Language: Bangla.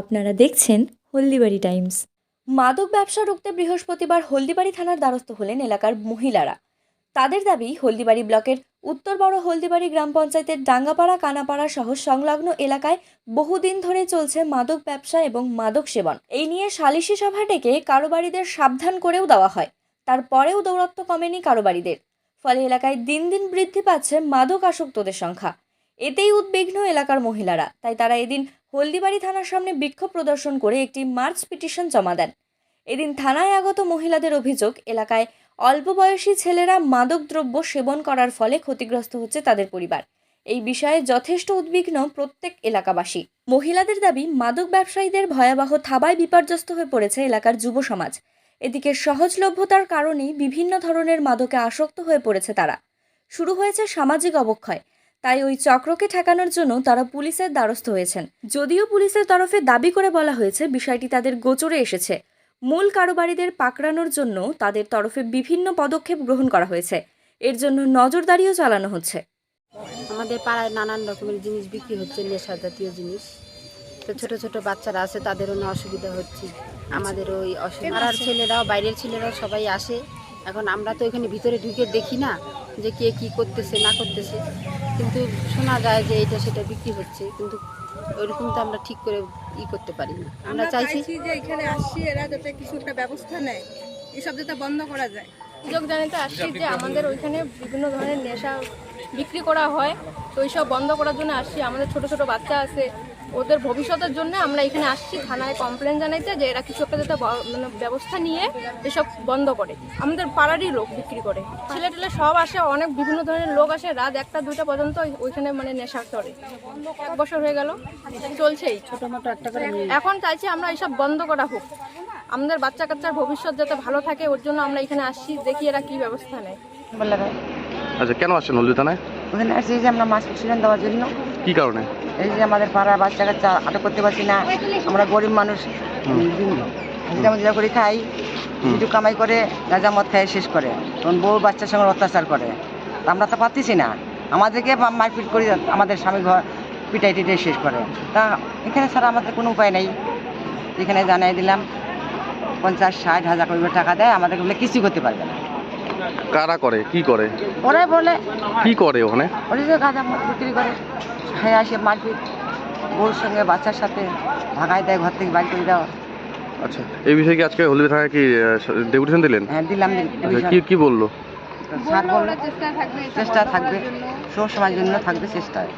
আপনারা দেখছেন হলদিবাড়ি টাইমস। মাদক ব্যবসা রুখতে বৃহস্পতিবার হলদিবাড়ি থানার দ্বারস্থ হলেন এলাকার মহিলারা। তাদের দাবি, হলদিবাড়ি ব্লকের উত্তর বড় হলদিবাড়ি গ্রাম পঞ্চায়েতের ডাঙ্গাপাড়া, কানাপাড়া সহ সংলগ্ন এলাকায় বহুদিন ধরে চলছে মাদক ব্যবসা এবং মাদক সেবন। এই নিয়ে সালিশি সভা ডেকে কারোবাড়িদের সাবধান করেও দেওয়া হয়। তারপরেও দৌরত্ব কমেনি কারোবাড়িদের ফলে এলাকায় দিন দিন বৃদ্ধি পাচ্ছে মাদক আসক্তদের সংখ্যা। এতেই উদ্বিগ্ন এলাকার মহিলারা। তাই তারা এদিন হলদিবাড়ি থানার সামনে বিক্ষোভ প্রদর্শন করে একটি মার্চ পিটিশন জমা দেন। এদিন থানায় আগত মহিলাদের অভিযোগ, এলাকায় অল্প বয়সী ছেলেরা মাদকদ্রব্য সেবন করার ফলে ক্ষতিগ্রস্ত হচ্ছে তাদের পরিবার। এই বিষয়ে যথেষ্ট উদ্বিগ্ন প্রত্যেক এলাকাবাসী। মহিলাদের দাবি, মাদক ব্যবসায়ীদের ভয়াবহ থাবায় বিপর্যস্ত হয়ে পড়েছে এলাকার যুব সমাজ। এদিকে সহজলভ্যতার কারণেই বিভিন্ন ধরনের মাদকে আসক্ত হয়ে পড়েছে তারা। শুরু হয়েছে সামাজিক অবক্ষয়। তাই ওই চক্রকে ঠেকানোর জন্য তারা পুলিশের দ্বারস্থ হয়েছেন। যদিও পুলিশের তরফে দাবি করে বলা হয়েছে বিষয়টি তাদের গোচরে এসেছে। মূল কারোবারিদের পাকড়ানোর জন্য তাদের তরফে বিভিন্ন পদক্ষেপ গ্রহণ করা হয়েছে। এর জন্য নজরদারিও চালানো হচ্ছে। আমাদের পাড়ায় নানান রকমের জিনিস বিক্রি হচ্ছে নেশা জাতীয় জিনিস। তো ছোট ছোট বাচ্চারা আছে তাদেরও না অসুবিধা হচ্ছে। আমাদের ওই অসুবিধা। পাড়ার ছেলেরাও বাইরের ছেলেরাও সবাই আসে। এখন আমরা তো এখানে ভিতরে ঢুকে দেখি না যে কে কি করতেছে না করতেছে। কিন্তু শোনা যায় যে এটা সেটা বিক্রি হচ্ছে কিন্তু ওইরকম তো আমরা ঠিক করে ই করতে পারি না। আমরা চাইছি যে এখানে আসছি এরা যাতে কিছু একটা ব্যবস্থা নেয়। এসব যাতে বন্ধ করা যায়। সুযোগ জানাতে আসছি যে আমাদের ওইখানে বিভিন্ন ধরনের নেশা বিক্রি করা হয়। তো ওইসব বন্ধ করার জন্য আসছি। আমাদের ছোট ছোট বাচ্চা আছে। ওদের ভবিষ্যতের জন্য আমরা এখানে আসছি। থানায় কমপ্লেন জানাইতে যে এরা কিছু একটা যাতে মানে ব্যবস্থা নিয়ে এসব বন্ধ করে। আমাদের পাড়ারই লোক বিক্রি করে। ছেলে টেলে সব আসে। অনেক বিভিন্ন ধরনের লোক আসে। রাত একটা দুইটা পর্যন্ত ওইখানে মানে নেশা চড়ে এক বছর হয়ে গেল। চলছেই। ছোটো মোটো একটা করে এখন চাইছি আমরা এইসব বন্ধ করা হোক। আমাদের বাচ্চা কাচ্চার ভবিষ্যৎ যাতে ভালো থাকে ওর জন্য আমরা এখানে আসছি দেখি এরা কি ব্যবস্থা নেয়। আচ্ছা কেন আসছেন হলদি থানায়? ওখানে আসছি যে আমরা মাছ পিছন দেওয়ার জন্য। কি কারণে? এই যে আমাদের পাড়ার বাচ্চা কাচ্চা আটক করতে পারছি না আমরা গরিব মানুষ। হাজিরা মজুরা করে খাই কিছু কামাই করে গাঁজা মদ খাই শেষ করে। তখন বউ বাচ্চার সঙ্গে অত্যাচার করে। আমরা তো পাচ্ছি না। আমাদেরকে মারপিট করে আমাদের স্বামী ঘর পিটাই টিটাই শেষ করে। তা এখানে ছাড়া আমাদের কোনো উপায় নেই। এখানে জানাই দিলাম। পঞ্চাশ ষাট হাজার করে টাকা দেয় আমাদেরকে বলে কিছুই করতে পারবে না। কারা করে? কি করে? ওরাই বলে। কি করে ওখানে? ওই যে গাঁজা মদ বিক্রি করে। হ্যাঁ আসে মারপিট। বউর সঙ্গে বাচ্চার সাথে ভাগাই দেয় ঘর থেকে বাইর করে দেওয়া। আচ্ছা এই বিষয়ে কি আজকে হলদি থানায় কি ডেপুটেশন দিলেন? হ্যাঁ দিলাম আচ্ছা, কি কি বলল? স্যার বলল চেষ্টা থাকবে সব সময়ের জন্য থাকবে চেষ্টায়।